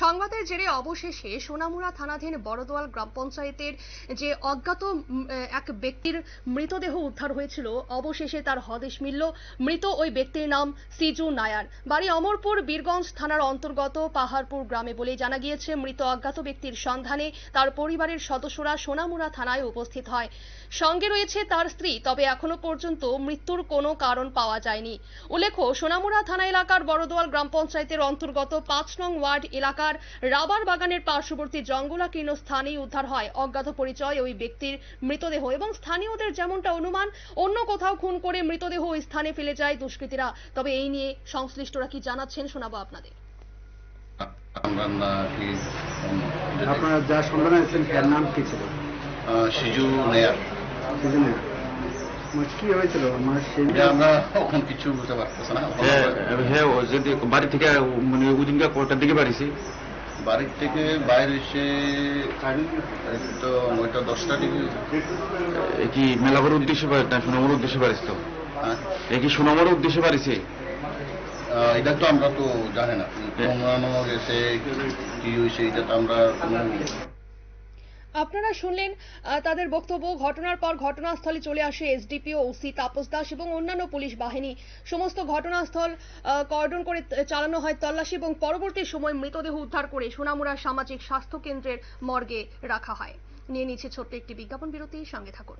সংবাদের জেরে অবশেষে সোনামুড়া থানাধীন বড়দোয়াল গ্রাম পঞ্চায়েতের যে অজ্ঞাত এক ব্যক্তির মৃতদেহ উদ্ধার হয়েছিল, অবশেষে তার হদেশ মিলল। মৃত ওই ব্যক্তির নাম সিজু নায়ার। বাড়ি অমরপুর, বীরগঞ্জ থানার অন্তর্গত পাহাড়পুর গ্রামে বলে জানা গিয়েছে, মৃত অজ্ঞাত ব্যক্তির সন্ধানে তার পরিবারের সদস্যরা সোনামুড়া থানায় উপস্থিত হয়। সঙ্গে রয়েছে তার স্ত্রী, তবে এখনও পর্যন্ত মৃত্যুর কোনো কারণ পাওয়া যায়নি। উল্লেখ্য, সোনামুড়া থানা এলাকার বড়দোয়াল গ্রাম পঞ্চায়েতের অন্তর্গত পাঁচ নং ওয়ার্ড এলাকার রাবার বাগানের পার্শ্ববর্তী জঙ্গলাকীর্ণ স্থানেই উদ্ধার হয়। অজ্ঞাত পরিচয় ওই ব্যক্তির মৃতদেহ এবং স্থানীয়দের যেমনটা অনুমান অন্য কোথাও খুন করে মৃতদেহ ওই স্থানে ফেলে যায় দুষ্কৃতীরা। তবে এই নিয়ে সংশ্লিষ্টরা কি জানাচ্ছেন শোনাবো আপনাদের। আপনারা যা সন্ধান আছেন তার নাম কি ছিল? সিজু নেয়ার। সেজন্য আমার কিছু বুঝতে পারতেছি না হ্যাঁ হ্যাঁ যদি বাড়ি থেকে মানে ওদিনকে কটার দিকে বাড়িছি। বাড়ির থেকে বাইরে এসে তো নয়টা দশটা দিকে। এ কি মেলাবার উদ্দেশ্যে বাড়ি না সোনামোর উদ্দেশ্যে বাড়িস তো? হ্যাঁ। এ কি সোনামোর উদ্দেশ্যে বাড়িছে? আহ, এটা তো আমরা তো জানি না গেছে কি হয়েছে এটা তো আমরা আপনারা শুনলেন তাদের বক্তব্য। ঘটনার পর ঘটনাস্থলে চলে আসে এসডিপিও ওসি তাপস দাস এবং অন্যান্য পুলিশ বাহিনী। সমস্ত ঘটনাস্থল কর্ডন করে চালানো হয় তল্লাশি এবং পরবর্তী সময় মৃতদেহ উদ্ধার করে সোনামুড়া সামাজিক স্বাস্থ্য কেন্দ্রের মর্গে রাখা হয়। নিয়ে নিচ্ছে ছোট্ট একটি বিজ্ঞাপন বিরতি, সঙ্গে থাকুন।